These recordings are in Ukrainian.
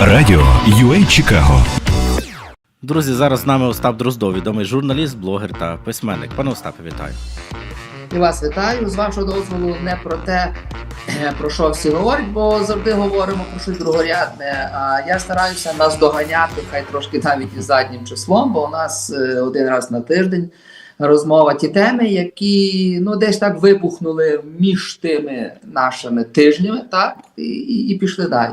Радіо UA Чикаго. Друзі, зараз з нами Остап Дроздов, відомий журналіст, блогер та письменник. Пане Остапе, вітаю. І вас вітаю. З вашого дозволу не про те, е, про що всі говорять, бо завжди говоримо про щось другорядне. А я стараюся наздоганяти, хай трошки навіть із заднім числом, бо у нас е, один раз на тиждень розмова ті теми, які ну десь так вибухнули між тими нашими тижнями, так і, і, і пішли далі.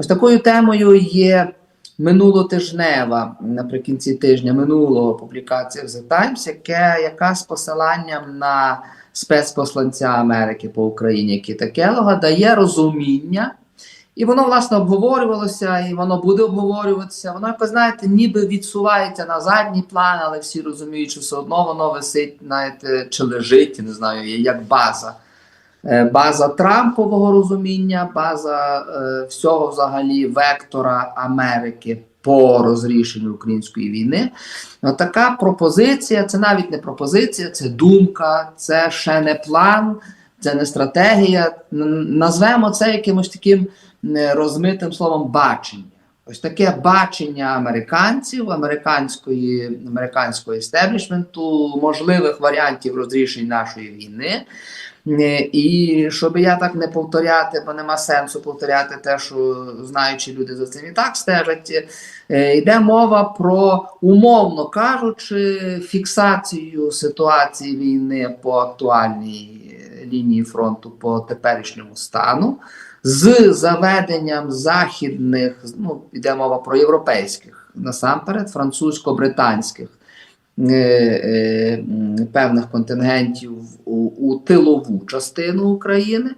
Ось такою темою є минулотижнева наприкінці тижня минулого публікація в The Times, яке, яка з посиланням на спецпосланця Америки по Україні Кіта Келога дає розуміння. І воно, власне, обговорювалося, і воно буде обговорюватися. Воно, як ви знаєте, ніби відсувається на задній план, але всі розуміють, що все одно воно висить, знаєте, чи лежить, не знаю, як база. Е, База Трампового розуміння, база е, всього взагалі вектора Америки по розрішенню української війни. От така пропозиція, це навіть не пропозиція, це думка, це ще не план, це не стратегія. Назвемо це якимось таким е, розмитим словом бачення. Ось таке бачення американців, американської, американського істеблішменту, можливих варіантів розрішень нашої війни. І щоб я так не повторяти, бо нема сенсу повторяти те, що знаючі люди за цим і так стежать. е, Йде мова про, умовно кажучи, фіксацію ситуації війни по актуальній е, лінії фронту по теперішньому стану, з заведенням західних, ну йде мова про європейських, насамперед, французько-британських певних контингентів у, у тилову частину України.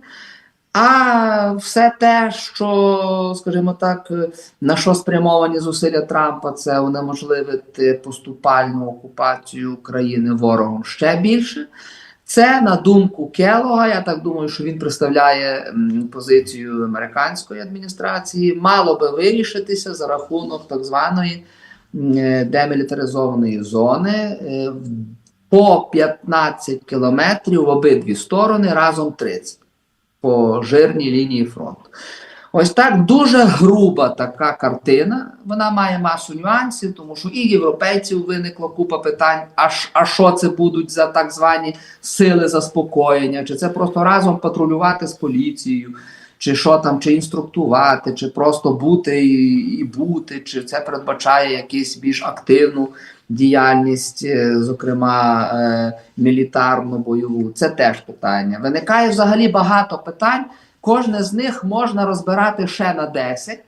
А все те, що, скажімо так, е, на що спрямовані зусилля Трампа, це унеможливити поступальну окупацію України ворогом ще більше. Це на думку Келога. Я так думаю, що він представляє позицію американської адміністрації. Мало би вирішитися за рахунок так званої е, демілітаризованої зони е, по 15 кілометрів в обидві сторони, разом 30 по жирній лінії фронту. Ось так дуже груба така картина. Вона має масу нюансів, тому що і європейців виникла купа питань: а, а що це будуть за так звані сили заспокоєння? Чи це просто разом патрулювати з поліцією, чи що там, чи інструктувати, чи просто бути і, і бути, чи це передбачає якусь більш активну діяльність, е, зокрема е, мілітарну бойову. Це теж питання. Виникає взагалі багато питань. Кожне з них можна розбирати ще на 10.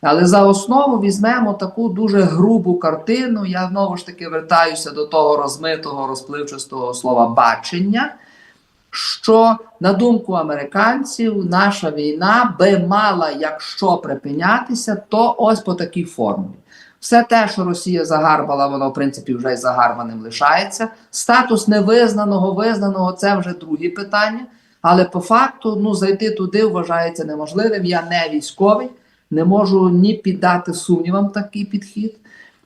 Але за основу візьмемо таку дуже грубу картину. Я знову ж таки вертаюся до того розмитого, розпливчастого слова бачення. Що, на думку американців, наша війна би мала, якщо припинятися, то ось по такій формулі. Все те, що Росія загарбала, воно в принципі вже й загарбаним лишається. Статус невизнаного, визнаного це вже другі питання. Але по факту ну, зайти туди вважається неможливим. Я не військовий, не можу ні піддати сумнівам такий підхід,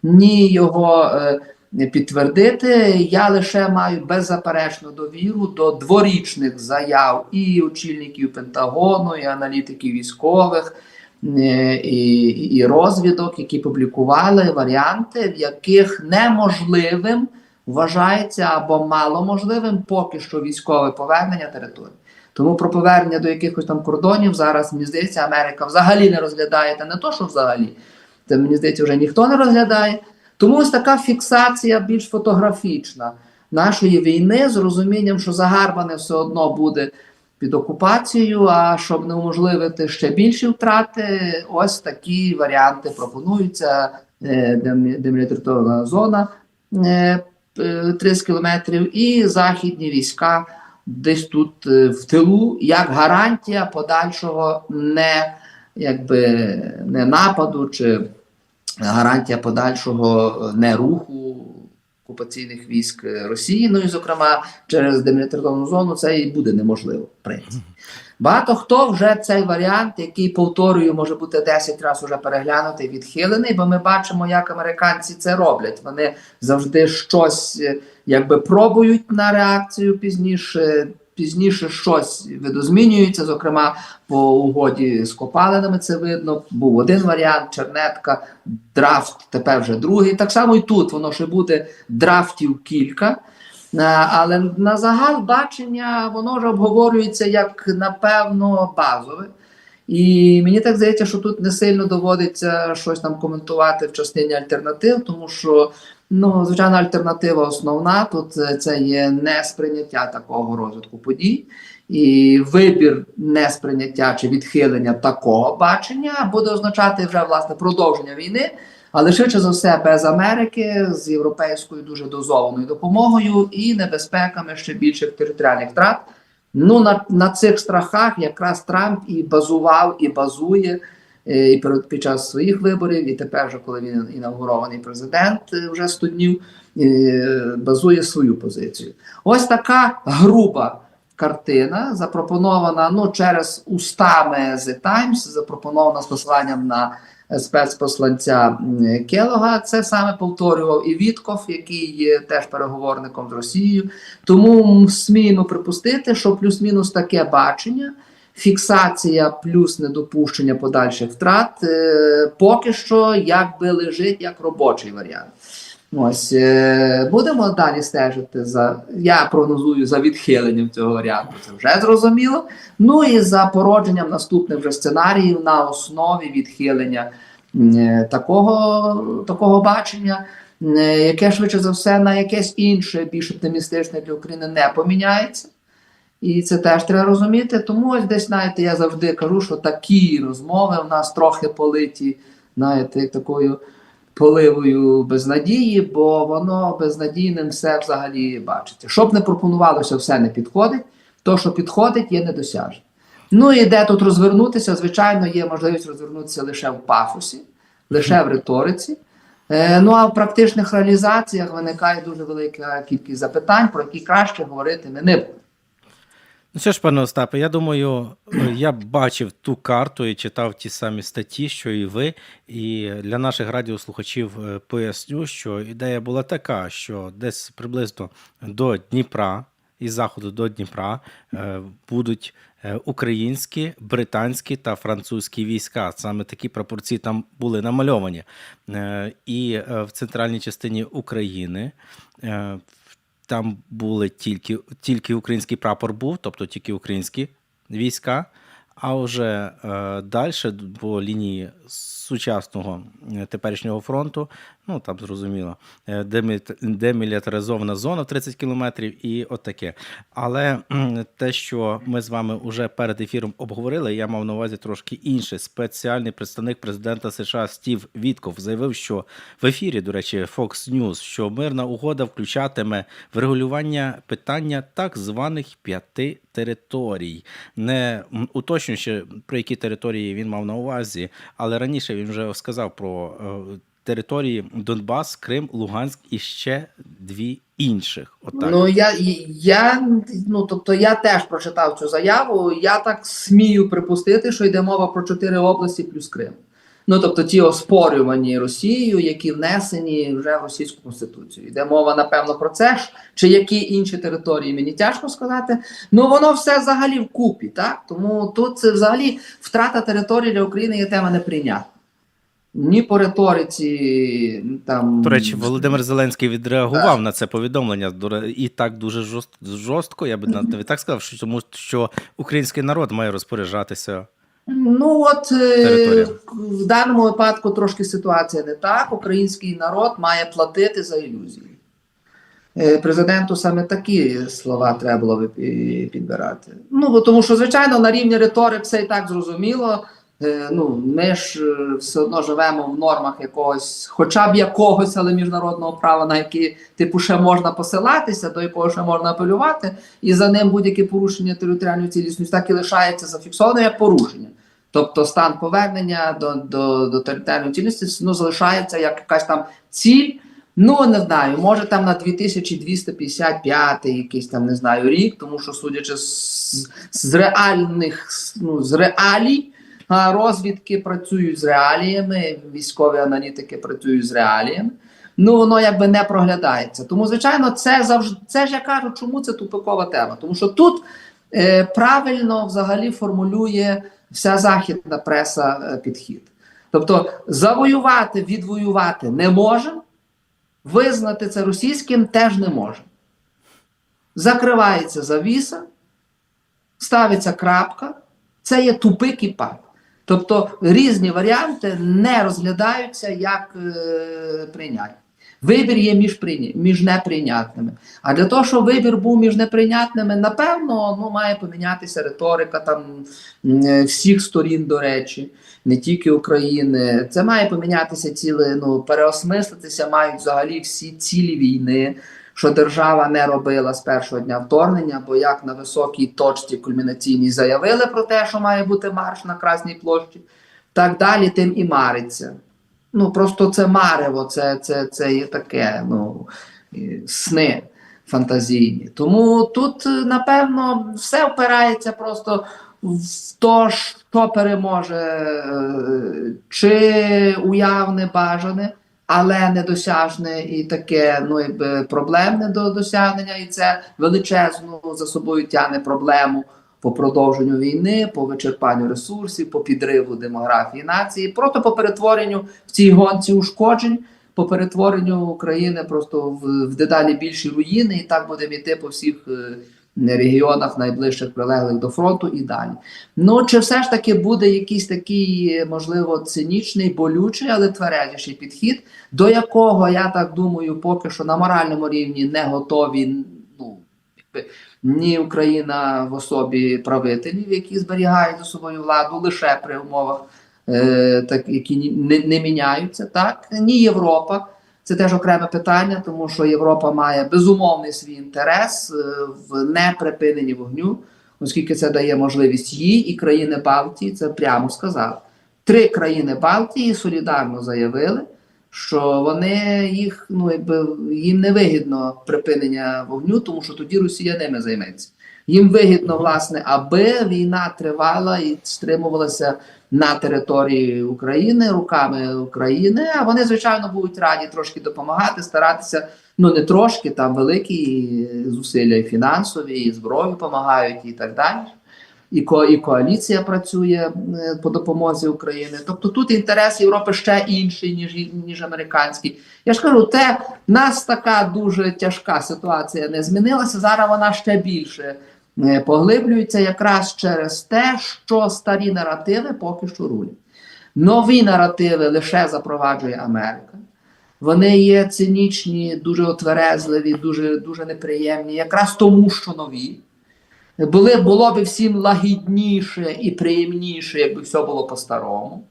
ні його е, підтвердити. Я лише маю беззаперечну довіру до дворічних заяв і очільників Пентагону, і аналітиків військових. е, І, і розвідок, які публікували варіанти, в яких неможливим вважається або маломожливим поки що військове повернення території. Тому про повернення до якихось там кордонів зараз, мені здається, Америка взагалі не розглядає, та не то, що взагалі, це мені здається, вже ніхто не розглядає. Тому ось така фіксація більш фотографічна нашої війни з розумінням, що загарбане все одно буде під окупацією, а щоб не уможливити ще більші втрати, ось такі варіанти пропонуються. Е, зона е, е, 30 кілометрів, і західні війська десь тут е, в тилу, як гарантія подальшого не, якби, не нападу чи гарантія подальшого е, не руху окупаційних військ Росії. Ну і, зокрема, через демілітаризовану зону це і буде неможливо, в принципі. Багато хто вже цей варіант, який повторюю, може бути 10 разів уже переглянутий, відхилений, бо ми бачимо, як американці це роблять. Вони завжди щось е, якби пробують на реакцію пізніше, Пізніше щось видозмінюється, зокрема по угоді з копалинами це видно. Був один варіант, чернетка, драфт, тепер вже другий. Так само і тут воно ще буде драфтів кілька. Е, Але на загал бачення воно вже обговорюється як напевно базове. І мені так здається, що тут не сильно доводиться щось там коментувати в частині альтернатив, тому що ну, звичайно, альтернатива основна тут е, це є несприйняття такого розвитку подій. І вибір несприйняття чи відхилення такого бачення буде означати вже власне продовження війни, але швидше за все без Америки з європейською дуже дозованою допомогою і небезпеками ще більших територіальних втрат. Ну на, на цих страхах якраз Трамп і базував, і базує і під час своїх виборів, і тепер, вже коли він інаугурований президент, е, вже 100 днів е, базує свою позицію. Ось така груба картина, запропонована ну через устами The Times, запропонована з посиланням на е, спецпосланця Келога. Це саме повторював і Вітков, який є теж переговорником з Росією. Тому сміємо припустити, що плюс-мінус таке бачення. Фіксація плюс недопущення подальших втрат е, поки що якби лежить як робочий варіант. Ось е, будемо далі стежити за. Я прогнозую за відхиленням цього варіанту. Це вже зрозуміло. Ну і за породженням наступних вже сценаріїв на основі відхилення е, такого, такого бачення, е, яке швидше за все на якесь інше, більш оптимістичне для України не поміняється. І це теж треба розуміти. Тому ось десь, знаєте, я завжди кажу, що такі розмови в нас трохи политі, знаєте, такою поливою безнадії, бо воно безнадійним все взагалі бачиться. Щоб не пропонувалося, все не підходить. То, що підходить, є недосяжне. Ну і де тут розвернутися, звичайно, є можливість розвернутися лише в пафосі, лише в риториці. Е, ну а в практичних реалізаціях виникає дуже велика кількість запитань, про які краще говорити ми не будемо. Ну що ж, пане Остапе, я думаю, я бачив ту карту і читав ті самі статті, що і ви. І для наших радіослухачів е, поясню, що ідея була така, що десь приблизно до Дніпра, із заходу до Дніпра, е, будуть е, українські, британські та французькі війська. Саме такі пропорції там були намальовані. І в центральній частині України. Там були тільки, тільки український прапор був, тобто тільки українські війська. А вже е, далі по лінії сучасного е, теперішнього фронту, ну там зрозуміло, е, демілітаризована зона в 30 кілометрів і от таке. Але те, що ми з вами вже перед ефіром обговорили, я мав на увазі трошки інше. Спеціальний представник президента США Стів Вітков заявив, що в ефірі, до речі, Fox News, що мирна угода включатиме врегулювання питання так званих п'яти територій. Не м, уточнюю ще про які території він мав на увазі, але раніше він вже сказав про е, території Донбас, Крим, Луганськ і ще дві інших. Отак. Ну я, я ну тобто я теж прочитав цю заяву. Я так смію припустити, що йде мова про чотири області плюс Крим. Ну тобто ті оспорювані Росією, які внесені вже в російську конституцію. Йде мова, напевно, про це ж. Чи які інші території мені тяжко сказати. Ну воно все взагалі вкупі, так? Тому тут це взагалі втрата території для України є тема неприйнятна. Ні по риториці там До речі, Володимир Зеленський відреагував на це повідомлення до і так дуже жорст- жорстко. Я би навіть так сказав, що тому що український народ має розпоряджатися. Ну от е, Територія. в даному випадку трошки ситуація не так. Український народ має платити за ілюзії. Е, Президенту саме такі слова треба було би підбирати. Ну тому, що звичайно на рівні риторик все і так зрозуміло. Е, Ну, ми ж е, все одно живемо в нормах якогось, хоча б якогось, але міжнародного права, на які типу ще можна посилатися, до якого ще можна апелювати, і за ним будь-яке порушення територіальної цілісності так і лишається зафіксовано як порушення. Тобто стан повернення до, до, до територіальної цілісності ну, залишається як якась там ціль. Ну, не знаю, може там на 2255 якийсь там не знаю рік, тому що судячи з, з реальних ну, з реалій, розвідки працюють з реаліями, військові аналітики працюють з реаліями. Ну, воно якби не проглядається. Тому, звичайно, це завжди це ж я кажу, чому це тупикова тема. Тому що тут е, правильно взагалі формулює вся західна преса е, підхід. Тобто завоювати, відвоювати не можемо, визнати це російським теж не можемо. Закривається завіса, ставиться крапка, це є тупик і пак. Тобто різні варіанти не розглядаються як е, прийняття. Вибір є між, прийня... між неприйнятними. А для того, щоб вибір був між неприйнятними, напевно, ну, має помінятися риторика там е, всіх сторін, до речі, не тільки України. Це має помінятися ціле, ну, переосмислитися мають взагалі всі цілі війни, що держава не робила з першого дня вторгнення, бо як на високій точці кульмінаційній заявили про те, що має бути марш на Красній площі, так далі тим і мариться. Ну просто це марево, це, це, це є таке, ну, сни фантазійні. Тому тут, напевно, все впирається просто в то, що переможе, е, чи уявне бажане, але недосяжне і таке ну, якби, проблемне до досягнення, і це величезну за собою тягне проблему по продовженню війни, по вичерпанню ресурсів, по підриву демографії нації, просто по перетворенню в цій гонці ушкоджень, по перетворенню України просто в, в дедалі більші руїни, і так будемо йти по всіх е, регіонах найближчих прилеглих до фронту і далі. Ну чи все ж таки буде якийсь такий, можливо, цинічний, болючий, але тверезіший підхід, до якого я так думаю, поки що на моральному рівні не готові. Ну ні Україна в особі правителів, які зберігають за собою владу лише при умовах, е, так, які не, не міняються, так ні Європа. Це теж окреме питання, тому що Європа має безумовний свій інтерес е, в неприпиненні вогню, оскільки це дає можливість їй і країни Балтії, це прямо сказав. Три країни Балтії солідарно заявили, що вони їх ну якби їм не вигідно припинення вогню, тому що тоді Росія ними займеться. Їм вигідно, власне, аби війна тривала і стримувалася на території України руками України. А вони, звичайно, будуть раді трошки допомагати, старатися. Ну не трошки, там великі зусилля і фінансові, і зброю допомагають, і так далі. І, ко, і коаліція працює е, по допомозі України. Тобто тут інтерес Європи ще інший, ніж, ніж американський. Я ж кажу, те нас така дуже тяжка ситуація не змінилася. Зараз вона ще більше поглиблюється якраз через те, що старі наративи поки що рулять. Нові наративи лише запроваджує Америка. Вони є цинічні, дуже отверезливі, дуже, дуже неприємні, якраз тому, що нові. Були, було б всім лагідніше і приємніше, якби все було по-старому.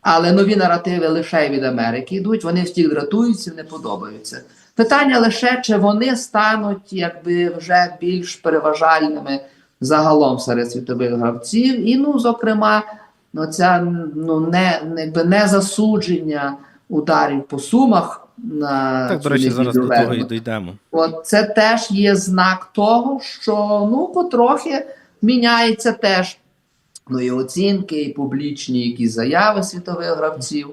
Але нові наративи лише від Америки йдуть, вони всіх дратуються, не подобаються. Питання лише, чи вони стануть якби вже більш переважальними загалом серед світових гравців, і, ну, зокрема, ну, ця ну, не, якби не засудження ударів по сумах. На Так, до речі, зараз до того і дійдемо. От це теж є знак того, що ну потрохи міняється теж ну, і оцінки, і публічні якісь заяви світових гравців.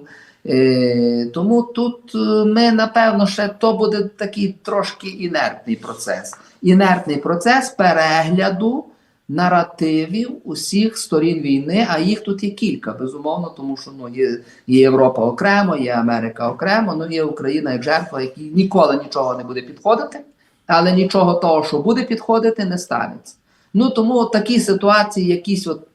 Е, тому тут е, ми, напевно, ще то буде такий трошки інертний процес. Інертний процес перегляду наративів усіх сторін війни, а їх тут є кілька, безумовно, тому що ну, є, є Європа окремо, є Америка окремо, ну є Україна як жертва, якій ніколи нічого не буде підходити, але нічого того, що буде підходити, не станеться. Ну тому такі ситуації, якісь от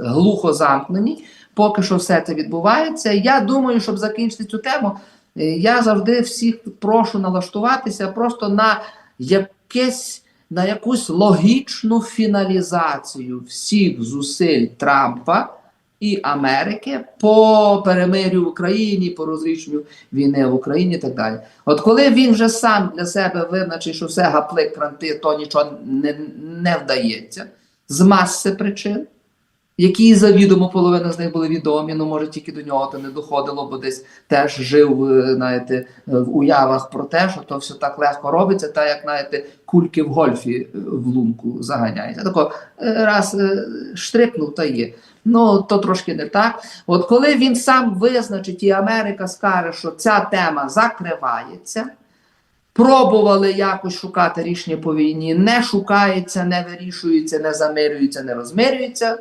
глухо замкнені, поки що все це відбувається. Я думаю, щоб закінчити цю тему, е, я завжди всіх прошу налаштуватися просто на якесь. На якусь логічну фіналізацію всіх зусиль Трампа і Америки по перемирю в Україні, по розрішенню війни в Україні і так далі. От коли він вже сам для себе визначить, що все гаплик кранти, то нічого не, не вдається з маси причин, які завідомо половина з них були відомі, ну може тільки до нього то не доходило, бо десь теж жив, е, знаєте, в уявах про те, що то все так легко робиться, та як знаєте, кульки в гольфі е, в лунку заганяють. Тако е, раз е, штрикнув та є. Ну то трошки не так. От коли він сам визначить, і Америка скаже, що ця тема закривається. Пробували якось шукати рішення по війні, не шукається, не вирішується, не замирюється, не розмирюється.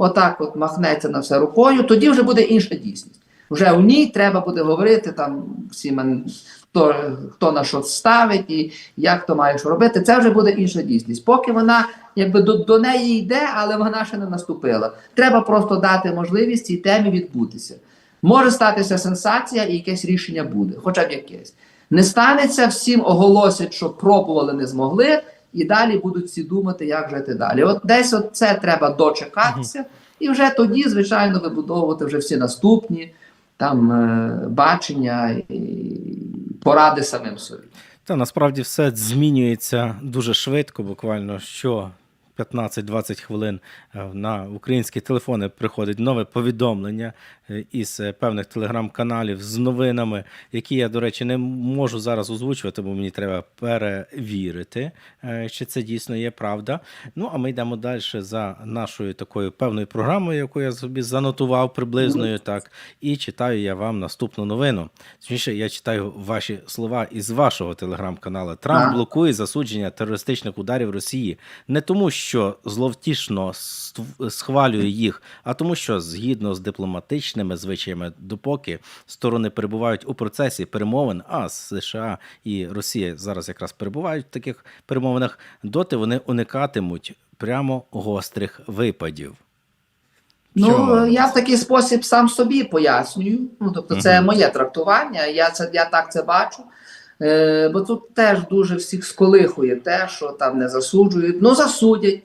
Отак от махнеться на все рукою, тоді вже буде інша дійсність. Вже у ній треба буде говорити там всім, хто, хто на що ставить і як хто має що робити. Це вже буде інша дійсність. Поки вона якби до, до неї йде, але вона ще не наступила. Треба просто дати можливість цій темі відбутися. Може статися сенсація і якесь рішення буде, хоча б якесь. Не станеться, всім оголосять, що пробували, не змогли, і далі будуть всі думати, як жити далі. От десь от це треба дочекатися, і вже тоді, звичайно, вибудовувати вже всі наступні там е, бачення і поради самим собі. Та насправді все змінюється дуже швидко, буквально що 15-20 хвилин е, на українські телефони приходить нове повідомлення е, із е, певних телеграм-каналів з новинами, які я, до речі, не можу зараз озвучувати, бо мені треба перевірити, чи це дійсно є правда. Ну, а ми йдемо далі за нашою такою певною програмою, яку я собі занотував приблизною, так, і читаю я вам наступну новину. Точніше, я читаю ваші слова із вашого телеграм-каналу. Трамп блокує засудження терористичних ударів Росії не тому, що зловтішно ств- схвалює їх, а тому, що згідно з дипломатичними звичаями, допоки сторони перебувають у процесі перемовин, а США і Росія зараз якраз перебувають в таких перемовинах, доти вони уникатимуть прямо гострих випадів. Ну, я в такий спосіб сам собі пояснюю. Ну, тобто, це моє трактування, я, це, я так це бачу. Е, бо тут теж дуже всіх сколихує те, що там не засуджують. Ну, засудять.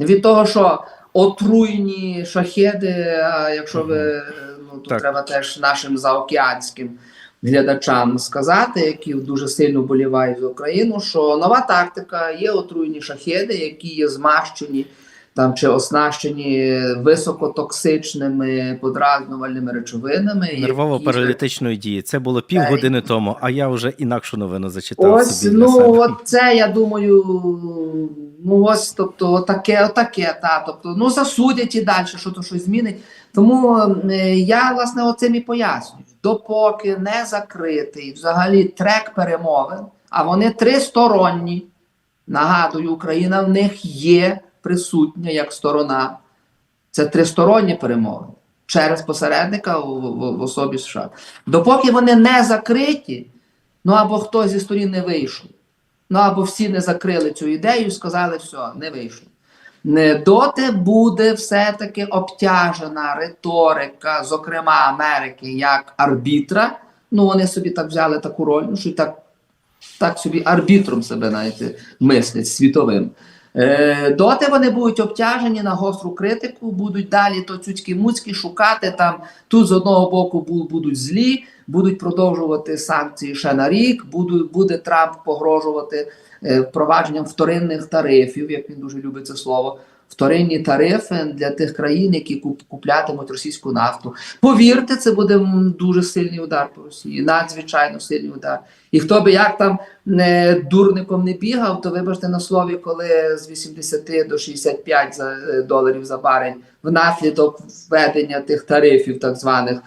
Від того, що отруйні шахеди, а якщо ви, е, ну, тут Так. треба теж нашим заокеанським глядачам сказати, які дуже сильно болівають за Україну, що нова тактика є отруйні шахеди, які є змащені там чи оснащені високотоксичними подразнювальними речовинами. Нервово-паралітичної дії. Це було півгодини тому, а я вже інакшу новину зачитав Ось, собі для ну себе. от це я думаю, ну ось, тобто, отаке, отаке, та, тобто, ну засудять і далі, що то щось змінить. Тому е, я власне оцим і пояснюю. Допоки не закритий взагалі трек перемовин, а вони тристоронні. Нагадую, Україна в них є присутня як сторона. Це тристоронні перемовини через посередника в, в, в особі США. Допоки вони не закриті, ну або хтось зі сторін не вийшов, ну або всі не закрили цю ідею і сказали, все, не вийшло. Доти буде все-таки обтяжена риторика, зокрема Америки, як арбітра. Ну, вони собі так взяли таку роль, ну що так, так собі арбітром себе знаєте, мислять світовим. Е, доти вони будуть обтяжені на гостру критику, будуть далі то цюцькі муцькі шукати там. Тут з одного боку будуть злі, будуть продовжувати санкції ще на рік. Будуть, буде Трамп погрожувати е, впровадженням вторинних тарифів, як він дуже любить це слово. Вторинні тарифи для тих країн, які куп- куплятимуть російську нафту. Повірте, це буде дуже сильний удар по Росії, надзвичайно сильний удар. І хто би як там не дурником не бігав, то вибачте на слові, коли з 80 до 65 за, е, доларів за барель внаслідок введення тих тарифів, так званих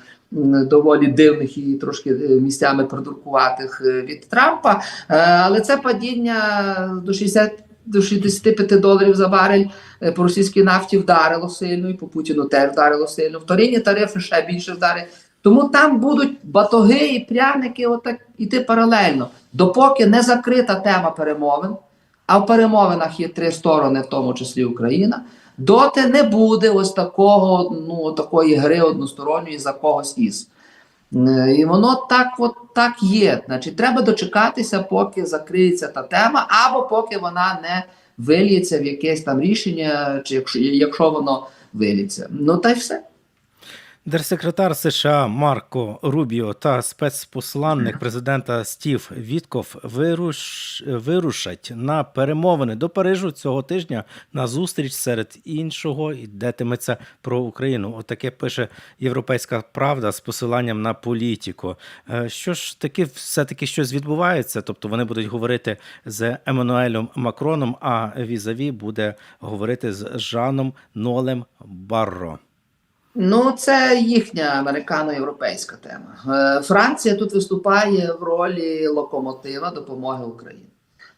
доволі дивних і трошки е, місцями придуркуватих е, від Трампа. Але це падіння до 60 до 65 доларів за барель е, по російській нафті вдарило сильно, і по Путіну теж вдарило сильно. Вторинні тарифи ще більше вдарить. Тому там будуть батоги і пряники отак іти паралельно, допоки не закрита тема перемовин, а в перемовинах є три сторони, в тому числі Україна, доти не буде ось такого, ну, такої гри односторонньої за когось із. Е, І воно так, от так є. Значить, треба дочекатися, поки закриється та тема, або поки вона не вильється в якесь там рішення, чи якщо, якщо воно виліться. Ну та й все. Держсекретар США Марко Рубіо та спецпосланник президента Стів Вітков вируш... вирушать на перемовини до Парижу цього тижня на зустріч серед іншого йдетиметься про Україну. Отаке пише Європейська Правда з посиланням на політику. Е, Що ж таки, все-таки щось відбувається? Тобто вони будуть говорити з Еммануелем Макроном, а візаві буде говорити з Жаном Нолем Барро. Ну, це їхня американо-європейська тема. Е, Франція тут виступає в ролі локомотива допомоги Україні.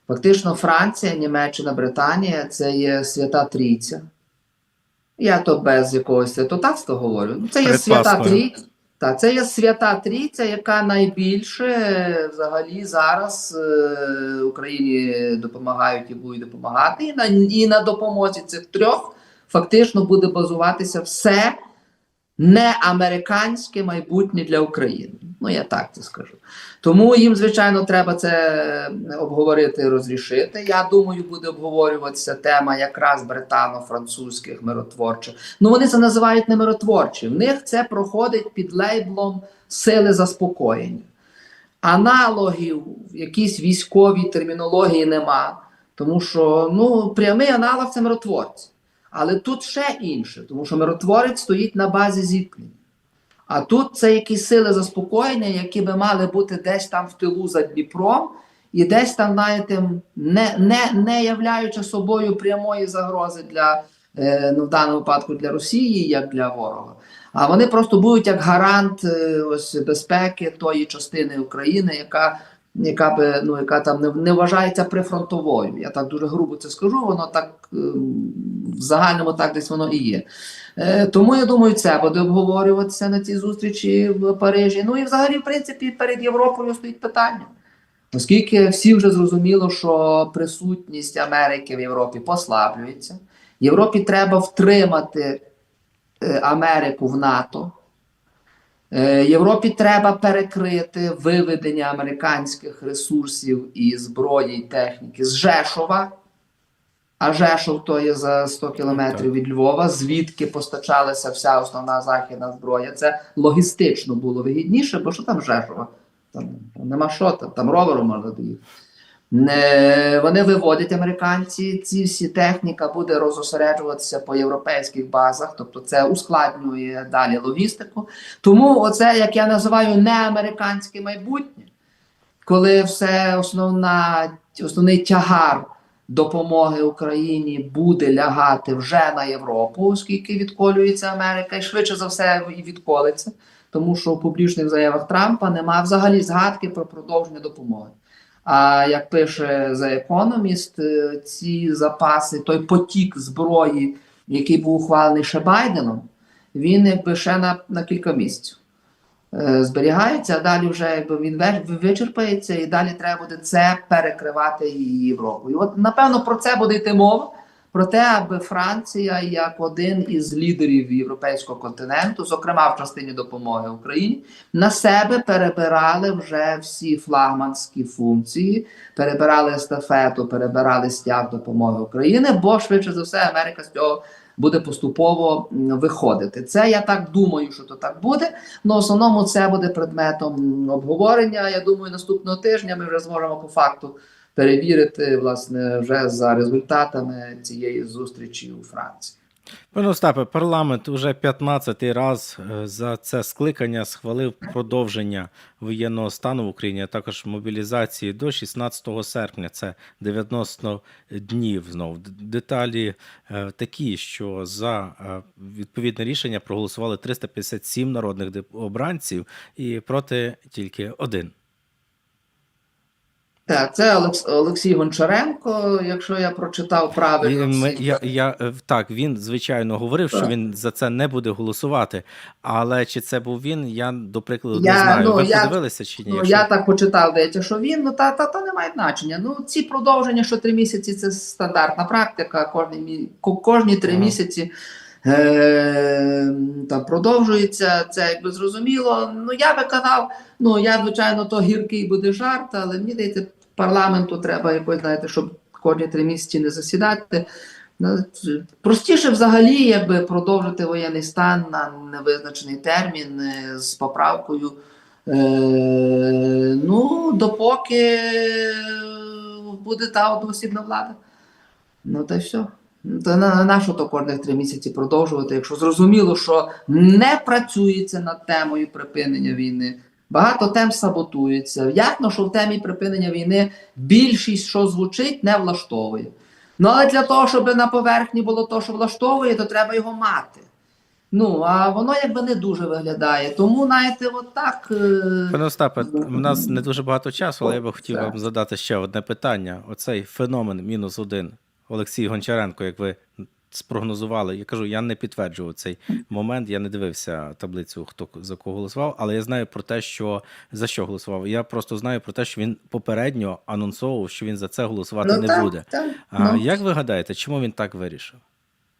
Фактично, Франція, Німеччина, Британія це є свята трійця. Я то без якогось святотатства говорю. Ну, Це є свята трійця. Так, це є свята трійця, яка найбільше взагалі зараз е, Україні допомагають і будуть допомагати. І на, і на допомозі цих трьох фактично буде базуватися все не американське майбутнє для України. Ну, я так це скажу. Тому їм, звичайно, треба це обговорити і розрішити. Я думаю, буде обговорюватися тема якраз британо-французьких миротворчих. Ну, вони це називають не миротворчі. В них це проходить під лейблом сили заспокоєння. Аналогів в якійсь військовій термінології нема, тому що ну, прямий аналог це миротворці. Але тут ще інше, тому що миротворець стоїть на базі зіткнення. А тут це якісь сили заспокоєння, які би мали бути десь там в тилу за Дніпром, і десь там, знаєте, не, не, не являючи собою прямої загрози для, е, ну, в даному випадку для Росії, як для ворога. А вони просто будуть як гарант е, ось, безпеки тої частини України, яка, яка, би, ну, яка там не, не вважається прифронтовою. Я так дуже грубо це скажу, воно так е, в загальному так десь воно і є. Е, Тому я думаю, це буде обговорюватися на цій зустрічі в Парижі. Ну і взагалі, в принципі, перед Європою стоїть питання. Оскільки всі вже зрозуміло, що присутність Америки в Європі послаблюється, Європі треба втримати е, Америку в НАТО. Е, Європі треба перекрити виведення американських ресурсів і зброї і техніки з Жешова. А Жешов то є за 100 кілометрів від Львова, звідки постачалася вся основна західна зброя. Це логістично було вигідніше, бо що там Жешова? Там, там нема що, там, там ровером можна доїхати. Не, вони виводять американці, ці всі техніка буде розосереджуватися по європейських базах, тобто це ускладнює далі логістику. Тому оце, як я називаю, неамериканське майбутнє, коли все основна, основний тягар допомоги Україні буде лягати вже на Європу, оскільки відколюється Америка, і швидше за все і відколиться, тому що в публічних заявах Трампа немає взагалі згадки про продовження допомоги. А як пише The Economist, е, ці запаси, той потік зброї, який був ухвалений ще Байденом, він якби ще на, на кілька місяців е, зберігається, а далі вже якби він вичерпається, і далі треба буде це перекривати і Європою. От напевно про це буде йти мова. Про те, аби Франція, як один із лідерів європейського континенту, зокрема в частині допомоги Україні, на себе перебирали вже всі флагманські функції, перебирали естафету, перебирали стяг допомоги України, бо швидше за все Америка з цього буде поступово виходити. Це я так думаю, що то так буде. Ну, в основному це буде предметом обговорення. Я думаю, наступного тижня ми вже зможемо по факту перевірити власне вже за результатами цієї зустрічі у Франції. Пане Остапе, парламент уже 15-й раз е, за це скликання схвалив продовження воєнного стану в Україні, а також мобілізації до 16 серпня. Це 90 днів. Знов деталі е, такі, що за е, відповідне рішення проголосували 357 народних обранців і проти тільки один. Так, це Олекс- Олексій Гончаренко, якщо я прочитав правильно. Він, ми, я, я, е, так, він звичайно говорив, що він за це не буде голосувати. Але чи це був він, я до прикладу Я, не знаю. ну, Ви я- подивилися чи ні? Ну, Якщо- я так почитав, здається, що він, ну та, та, та не має значення. Ну, ці продовження, що три місяці, це стандартна практика. Кожні, кожні три Ага. місяці е, там продовжується, це якби зрозуміло. Ну, я би казав, ну я, звичайно, то гіркий буде жарт, але мені здається, парламенту треба якось, знаєте, щоб кожні три місяці не засідати. Ну, Простіше взагалі, якби продовжити воєнний стан на невизначений термін е, з поправкою. Е, ну, допоки буде та одноосібна влада. Ну, та й все. Та на, на що то кожних три місяці продовжувати, якщо зрозуміло, що не працюється над темою припинення війни. Багато тем саботується. Ясно, що в темі припинення війни більшість, що звучить, не влаштовує. Ну, але для того, щоб на поверхні було то, що влаштовує, то треба його мати. Ну, а воно якби не дуже виглядає. Тому, знаєте, от так. е, Пане Остапе, у нас не дуже багато часу, але я би хотів Так. вам задати ще одне питання. Оцей феномен мінус один Олексій Гончаренко, як ви спрогнозували. Я кажу, я не підтверджував цей момент, я не дивився таблицю, хто за кого голосував, але я знаю про те, що за що голосував. Я просто знаю про те, що він попередньо анонсовував, що він за це голосувати ну, не так, буде. Так, А ну. як ви гадаєте, чому він так вирішив?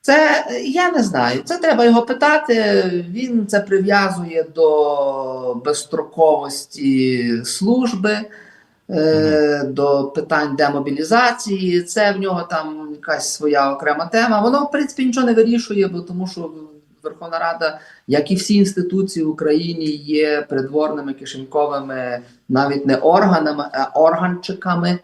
Це я не знаю. Це треба його питати. Він це прив'язує до безстроковості служби, е, до питань демобілізації. Це в нього там якась своя окрема тема. Воно, в принципі, нічого не вирішує, бо тому що Верховна Рада, як і всі інституції в Україні, є придворними кишеньковими, навіть не органами, а органчиками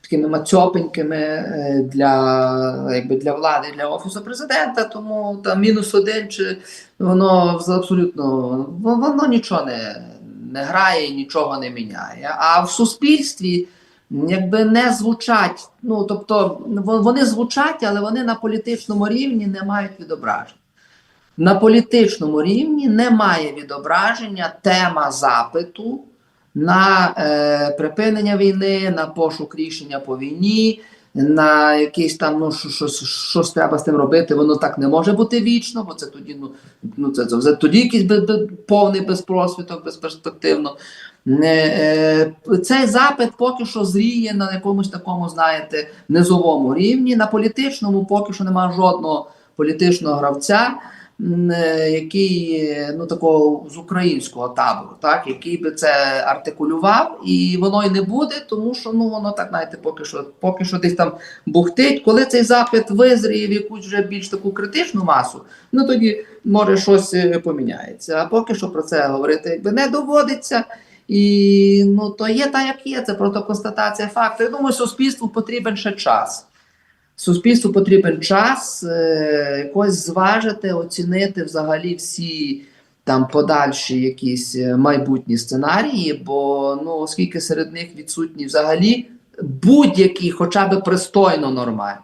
такими мацьопенькими е, для, якби для влади, для офісу президента. Тому там мінус один чи воно абсолютно воно нічого не, не грає і нічого не міняє. А в суспільстві якби не звучать. Ну тобто вони звучать, але вони на політичному рівні не мають відображення. На політичному рівні немає відображення тема запиту на е, припинення війни, на пошук рішення по війні, на якийсь там, ну що, що, щось треба з тим робити, воно так не може бути вічно, бо це тоді, ну, ну це, це тоді якийсь би, би, повний безпросвіток, безперспективно. Не, е, цей запит поки що зріє на якомусь такому, знаєте, низовому рівні. На політичному поки що немає жодного політичного гравця, який е, ну такого з українського табору, так який би це артикулював, і воно й не буде, тому що ну воно так знаєте, поки що, поки що десь там бухтить. Коли цей запит визріє в якусь вже більш таку критичну масу, ну тоді може щось е, поміняється. А поки що про це говорити якби не доводиться. І ну то є так, як є. Це просто констатація факту. Я думаю, суспільству потрібен ще час. Суспільству потрібен час е, якось зважити, оцінити взагалі всі там подальші якісь е, майбутні сценарії, бо ну, оскільки серед них відсутні взагалі будь-які, хоча б пристойно нормальні,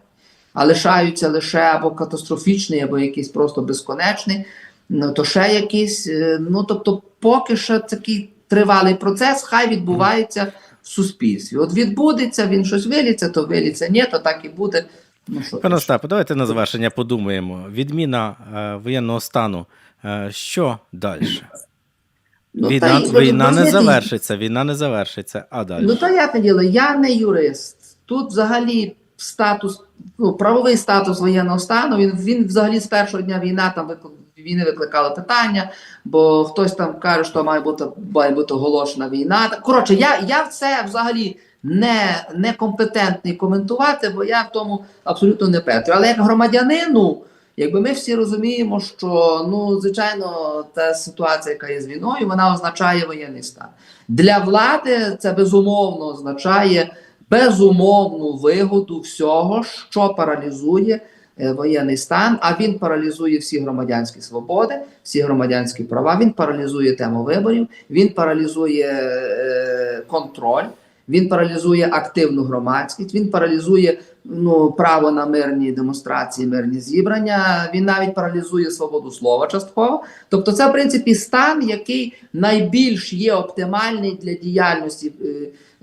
а лишаються лише або катастрофічний, або якийсь просто безконечний, ну то ще якийсь. е, Ну тобто, поки що такий тривалий процес, хай відбувається в суспільстві. От відбудеться, він щось виліться, то виліться, ні, то так і буде. Ну, що Пане Остапе, давайте на завершення подумаємо. Відміна е, воєнного стану. Е, що далі? Ну, війна та війна не завершиться, війна не завершиться. А далі? Ну то я діло, я не юрист. Тут взагалі статус, ну, правовий статус воєнного стану. Він він взагалі з першого дня війна там війни викликало питання, бо хтось там каже, що має бути має бути оголошена війна. Коротше, я, я в це взагалі не, не компетентний коментувати, бо я в тому абсолютно не петрю. Але як громадянину. Якби ми всі розуміємо, що ну звичайно та ситуація, яка є з війною, вона означає воєнний стан. Для влади це безумовно означає безумовну вигоду всього, що паралізує е, воєнний стан. А він паралізує всі громадянські свободи, всі громадянські права. Він паралізує тему виборів, він паралізує е, контроль. Він паралізує активну громадськість, він паралізує ну, право на мирні демонстрації, мирні зібрання. Він навіть паралізує свободу слова частково. Тобто, це в принципі стан, який найбільш є оптимальний для діяльності е,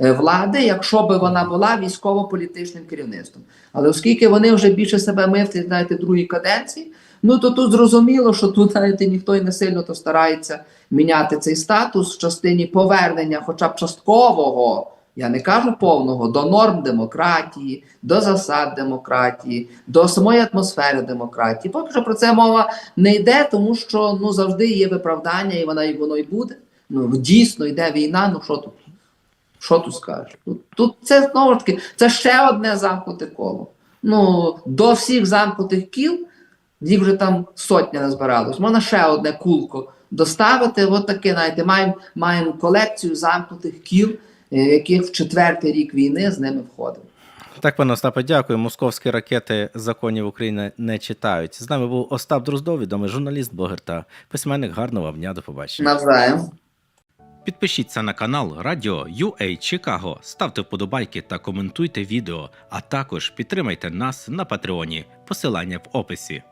е, влади, якщо би вона була військово-політичним керівництвом. Але оскільки вони вже більше себе мислять, знаєте, другій каденції. Ну то тут зрозуміло, що тут знаєте, ніхто і не сильно то старається міняти цей статус в частині повернення, хоча б часткового, я не кажу повного, до норм демократії, до засад демократії, до самої атмосфери демократії. Поки що про це мова не йде, тому що ну завжди є виправдання, і вона і воно і буде. Ну дійсно йде війна. Ну що тут? Що тут скажеш? Тут, тут це знову ж таки це ще одне замкнуте коло. Ну до всіх замкнутих кіл їх вже там сотня назбиралось. Можна ще одне кулко доставити. От таке, знаєте, маємо маємо колекцію замкнутих кіл, яких в четвертий рік війни з ними входимо. Так, пане Остапе, дякую. Московські ракети законів України не читають. З нами був Остап Дроздов, відомий журналіст, блогер та письменник. Гарного вам дня, до побачення. Навзаєм. Підпишіться на канал Радіо UA Чикаго, ставте вподобайки та коментуйте відео, а також підтримайте нас на Патреоні. Посилання в описі.